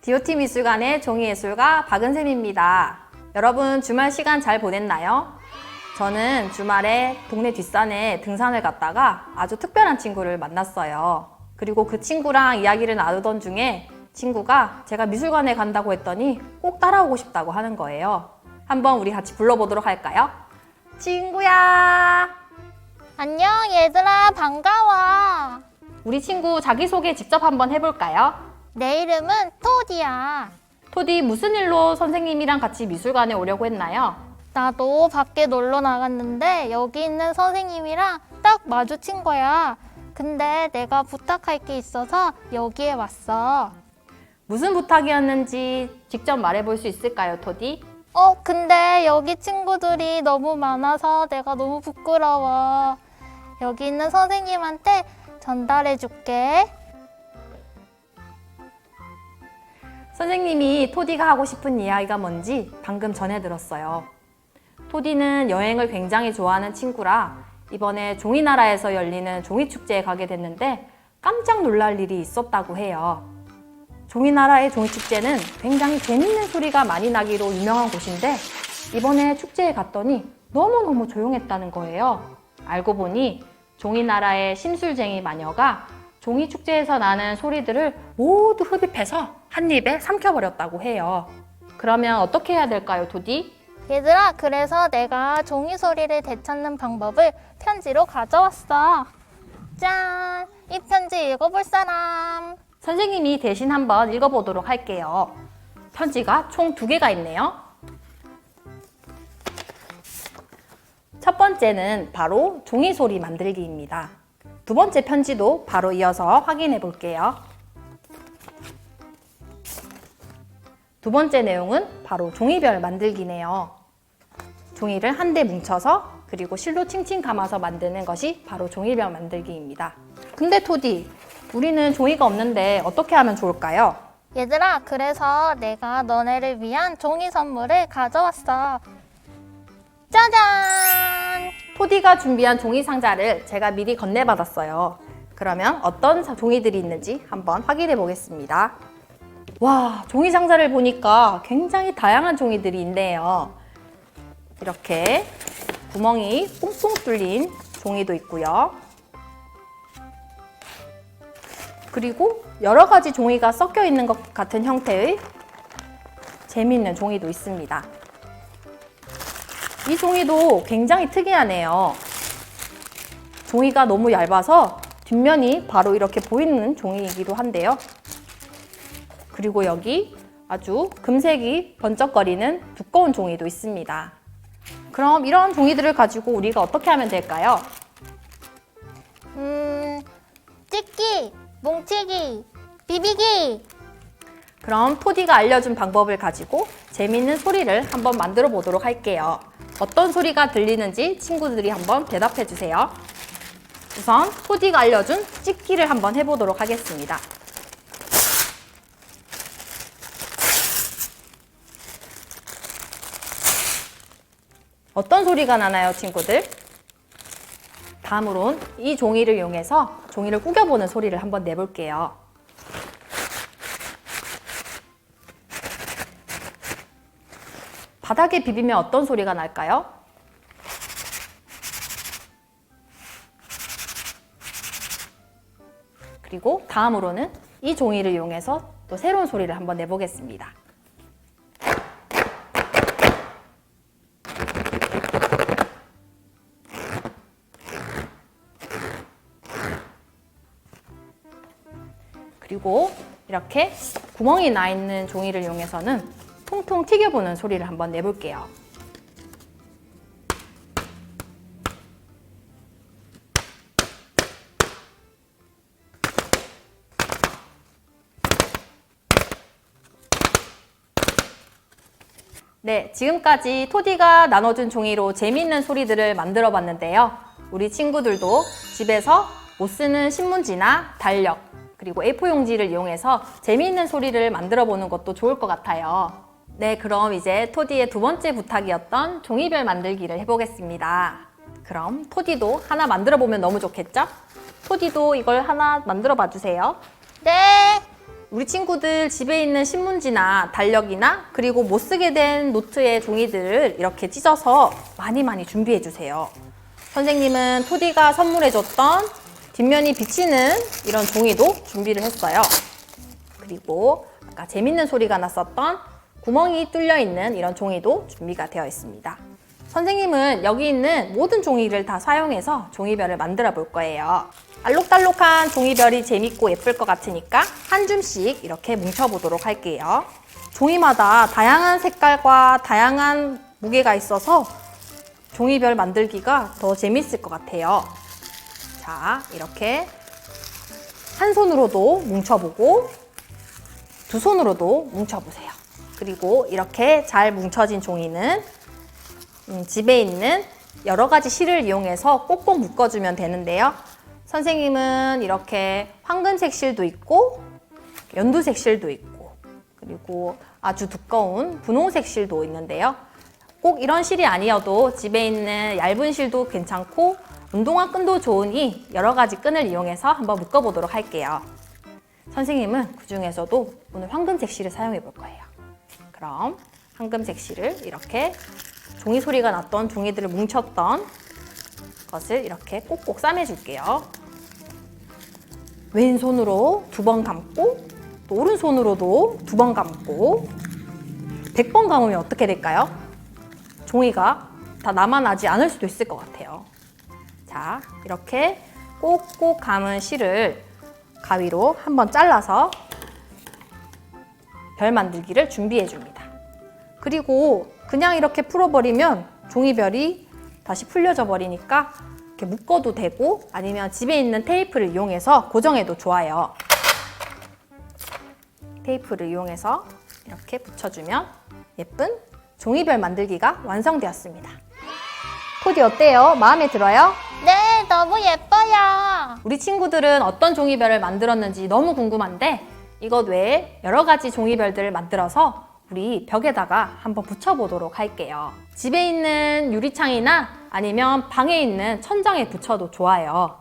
DOT 미술관의 종이예술가 박은샘입니다. 여러분 주말 시간 잘 보냈나요? 저는 주말에 동네 뒷산에 등산을 갔다가 아주 특별한 친구를 만났어요. 그리고 그 친구랑 이야기를 나누던 중에 친구가 제가 미술관에 간다고 했더니 꼭 따라오고 싶다고 하는 거예요. 한번 우리 같이 불러보도록 할까요? 친구야! 안녕 얘들아 반가워. 우리 친구 자기소개 직접 한번 해볼까요? 내 이름은 토디야. 토디 무슨 일로 선생님이랑 같이 미술관에 오려고 했나요? 나도 밖에 놀러 나갔는데 여기 있는 선생님이랑 딱 마주친 거야. 근데 내가 부탁할 게 있어서 여기에 왔어. 무슨 부탁이었는지 직접 말해볼 수 있을까요, 토디? 어, 근데 여기 친구들이 너무 많아서 내가 너무 부끄러워. 여기 있는 선생님한테 전달해 줄게. 선생님이 토디가 하고 싶은 이야기가 뭔지 방금 전해 들었어요. 토디는 여행을 굉장히 좋아하는 친구라 이번에 종이나라에서 열리는 종이축제에 가게 됐는데 깜짝 놀랄 일이 있었다고 해요. 종이나라의 종이축제는 굉장히 재밌는 소리가 많이 나기로 유명한 곳인데 이번에 축제에 갔더니 너무너무 조용했다는 거예요. 알고 보니 종이나라의 심술쟁이 마녀가 종이 축제에서 나는 소리들을 모두 흡입해서 한 입에 삼켜버렸다고 해요. 그러면 어떻게 해야 될까요, 도디? 얘들아, 그래서 내가 종이 소리를 되찾는 방법을 편지로 가져왔어. 짠! 이 편지 읽어볼 사람. 선생님이 대신 한번 읽어보도록 할게요. 편지가 총 두 개가 있네요. 첫 번째는 바로 종이 소리 만들기입니다. 두 번째 편지도 바로 이어서 확인해 볼게요. 두 번째 내용은 바로 종이별 만들기네요. 종이를 한데 뭉쳐서 그리고 실로 칭칭 감아서 만드는 것이 바로 종이별 만들기입니다. 근데 토디, 우리는 종이가 없는데 어떻게 하면 좋을까요? 얘들아, 그래서 내가 너네를 위한 종이 선물을 가져왔어. 짜잔! 토디가 준비한 종이 상자를 제가 미리 건네받았어요. 그러면 어떤 사- 종이들이 있는지 한번 확인해 보겠습니다. 와, 종이 상자를 보니까 굉장히 다양한 종이들이 있네요. 이렇게 구멍이 뽕뽕 뚫린 종이도 있고요. 그리고 여러 가지 종이가 섞여 있는 것 같은 형태의 재미있는 종이도 있습니다. 이 종이도 굉장히 특이하네요. 종이가 너무 얇아서 뒷면이 바로 이렇게 보이는 종이이기도 한데요. 그리고 여기 아주 금색이 번쩍거리는 두꺼운 종이도 있습니다. 그럼 이런 종이들을 가지고 우리가 어떻게 하면 될까요? 음, 찍기, 뭉치기, 비비기. 그럼 토디가 알려준 방법을 가지고 재미있는 소리를 한번 만들어 보도록 할게요. 어떤 소리가 들리는지 친구들이 한번 대답해 주세요. 우선 토디가 알려준 찍기를 한번 해보도록 하겠습니다. 어떤 소리가 나나요, 친구들? 다음으론 이 종이를 이용해서 종이를 구겨보는 소리를 한번 내볼게요. 바닥에 비비면 어떤 소리가 날까요? 그리고 다음으로는 이 종이를 이용해서 또 새로운 소리를 한번 내보겠습니다. 그리고 이렇게 구멍이 나 있는 종이를 이용해서는 통통 튀겨보는 소리를 한번 내볼게요. 네, 지금까지 토디가 나눠준 종이로 재미있는 소리들을 만들어 봤는데요. 우리 친구들도 집에서 못 쓰는 신문지나 달력, 그리고 A4 용지를 이용해서 재미있는 소리를 만들어 보는 것도 좋을 것 같아요. 네, 그럼 이제 토디의 두 번째 부탁이었던 종이별 만들기를 해보겠습니다. 그럼 토디도 하나 만들어 보면 너무 좋겠죠? 토디도 이걸 하나 만들어 봐 주세요. 네, 우리 친구들 집에 있는 신문지나 달력이나 그리고 못 쓰게 된 노트의 종이들을 이렇게 찢어서 많이 많이 준비해 주세요. 선생님은 토디가 선물해 줬던 뒷면이 비치는 이런 종이도 준비를 했어요. 그리고 아까 재밌는 소리가 났었던 구멍이 뚫려 있는 이런 종이도 준비가 되어 있습니다. 선생님은 여기 있는 모든 종이를 다 사용해서 종이별을 만들어 볼 거예요. 알록달록한 종이별이 재밌고 예쁠 것 같으니까 한 줌씩 이렇게 뭉쳐보도록 할게요. 종이마다 다양한 색깔과 다양한 무게가 있어서 종이별 만들기가 더 재밌을 것 같아요. 자, 이렇게 한 손으로도 뭉쳐보고 두 손으로도 뭉쳐보세요. 그리고 이렇게 잘 뭉쳐진 종이는 음, 집에 있는 여러 가지 실을 이용해서 꼭꼭 묶어주면 되는데요. 선생님은 이렇게 황금색 실도 있고 연두색 실도 있고 그리고 아주 두꺼운 분홍색 실도 있는데요. 꼭 이런 실이 아니어도 집에 있는 얇은 실도 괜찮고 운동화 끈도 좋으니 여러 가지 끈을 이용해서 한번 묶어보도록 할게요. 선생님은 그 중에서도 오늘 황금색 실을 사용해 볼 거예요. 그럼 황금색 실을 이렇게 종이 소리가 났던 종이들을 뭉쳤던 것을 이렇게 꼭꼭 싸매줄게요. 왼손으로 두 번 감고 또 오른손으로도 두 번 감고 100번 감으면 어떻게 될까요? 종이가 다 남아나지 않을 수도 있을 것 같아요. 자, 이렇게 꼭꼭 감은 실을 가위로 한번 잘라서 별 만들기를 준비해 줍니다. 그리고 그냥 이렇게 풀어버리면 종이별이 다시 풀려져 버리니까 이렇게 묶어도 되고 아니면 집에 있는 테이프를 이용해서 고정해도 좋아요. 테이프를 이용해서 이렇게 붙여주면 예쁜 종이별 만들기가 완성되었습니다. 코디 어때요? 마음에 들어요? 네, 너무 예뻐요. 우리 친구들은 어떤 종이별을 만들었는지 너무 궁금한데 이것 외에 여러 가지 종이별들을 만들어서 우리 벽에다가 한번 붙여보도록 할게요. 집에 있는 유리창이나 아니면 방에 있는 천장에 붙여도 좋아요.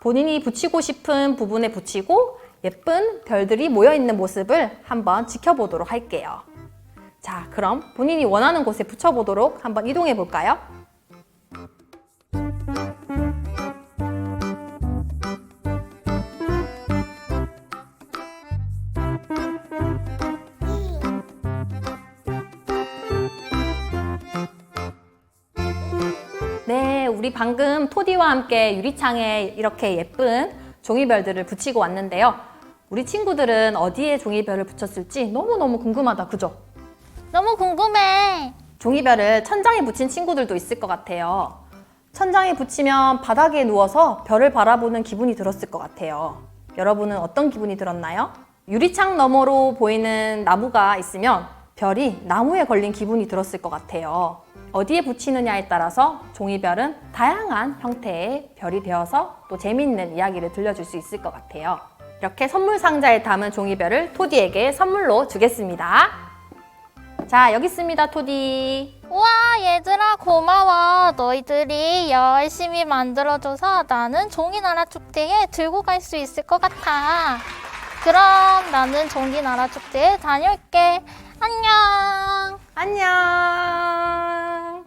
본인이 붙이고 싶은 부분에 붙이고 예쁜 별들이 모여있는 모습을 한번 지켜보도록 할게요. 자, 그럼 본인이 원하는 곳에 붙여보도록 한번 이동해 볼까요? 우리 방금 토디와 함께 유리창에 이렇게 예쁜 종이별들을 붙이고 왔는데요. 우리 친구들은 어디에 종이별을 붙였을지 너무너무 궁금하다, 그죠? 너무 궁금해. 종이별을 천장에 붙인 친구들도 있을 것 같아요. 천장에 붙이면 바닥에 누워서 별을 바라보는 기분이 들었을 것 같아요. 여러분은 어떤 기분이 들었나요? 유리창 너머로 보이는 나무가 있으면 별이 나무에 걸린 기분이 들었을 것 같아요. 어디에 붙이느냐에 따라서 종이별은 다양한 형태의 별이 되어서 또 재미있는 이야기를 들려줄 수 있을 것 같아요. 이렇게 선물 상자에 담은 종이별을 토디에게 선물로 주겠습니다. 자, 여기 있습니다, 토디. 우와, 얘들아, 고마워. 너희들이 열심히 만들어줘서 나는 종이나라 축제에 들고 갈 수 있을 것 같아. 그럼 나는 종이나라 축제에 다녀올게. 안녕. 안녕.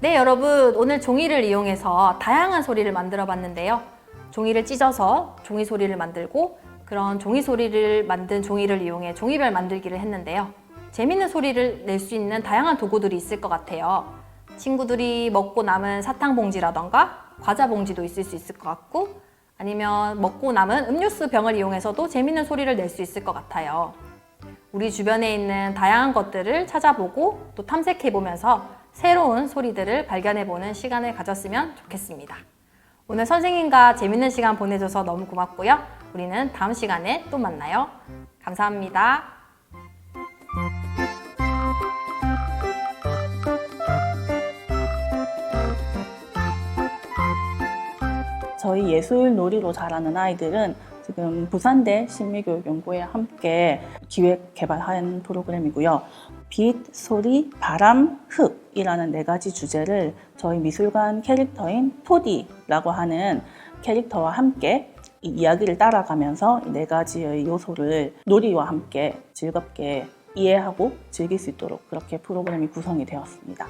네, 여러분. 오늘 종이를 이용해서 다양한 소리를 만들어 봤는데요. 종이를 찢어서 종이 소리를 만들고 그런 종이 소리를 만든 종이를 이용해 종이별 만들기를 했는데요. 재밌는 소리를 낼 수 있는 다양한 도구들이 있을 것 같아요. 친구들이 먹고 남은 사탕 봉지라던가 과자 봉지도 있을 수 있을 것 같고 아니면 먹고 남은 음료수 병을 이용해서도 재밌는 소리를 낼 수 있을 것 같아요. 우리 주변에 있는 다양한 것들을 찾아보고 또 탐색해 보면서 새로운 소리들을 발견해 보는 시간을 가졌으면 좋겠습니다. 오늘 선생님과 재밌는 시간 보내줘서 너무 고맙고요. 우리는 다음 시간에 또 만나요. 감사합니다. 저희 예술 놀이로 자라는 아이들은 지금 부산대 신미교육연구회 함께 기획 개발한 프로그램이고요. 빛, 소리, 바람, 흙이라는 네 가지 주제를 저희 미술관 캐릭터인 토디라고 하는 캐릭터와 함께 이 이야기를 따라가면서 이네 가지의 요소를 놀이와 함께 즐겁게 이해하고 즐길 수 있도록 그렇게 프로그램이 구성이 되었습니다.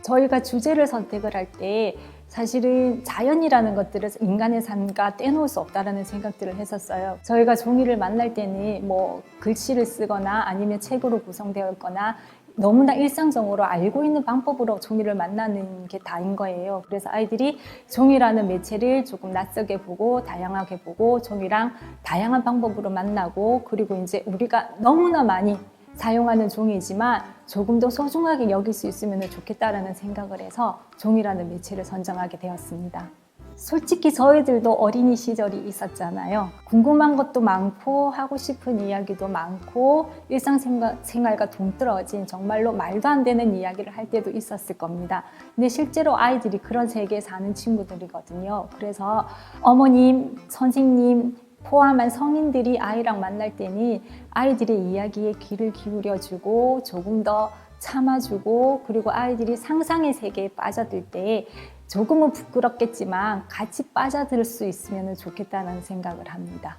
저희가 주제를 선택을 할때 사실은 자연이라는 것들을 인간의 삶과 떼놓을 수 없다라는 생각들을 했었어요. 저희가 종이를 만날 때는 뭐 글씨를 쓰거나 아니면 책으로 구성되어 있거나 너무나 일상적으로 알고 있는 방법으로 종이를 만나는 게 다인 거예요. 그래서 아이들이 종이라는 매체를 조금 낯설게 보고 다양하게 보고 종이랑 다양한 방법으로 만나고 그리고 이제 우리가 너무나 많이 사용하는 종이지만 조금 더 소중하게 여길 수 있으면 좋겠다라는 생각을 해서 종이라는 매체를 선정하게 되었습니다. 솔직히 저희들도 어린이 시절이 있었잖아요. 궁금한 것도 많고 하고 싶은 이야기도 많고 일상생활과 동떨어진 정말로 말도 안 되는 이야기를 할 때도 있었을 겁니다. 근데 실제로 아이들이 그런 세계에 사는 친구들이거든요. 그래서 어머님, 선생님, 포함한 성인들이 아이랑 만날 때니 아이들의 이야기에 귀를 기울여주고 조금 더 참아주고 그리고 아이들이 상상의 세계에 빠져들 때 조금은 부끄럽겠지만 같이 빠져들 수 있으면 좋겠다는 생각을 합니다.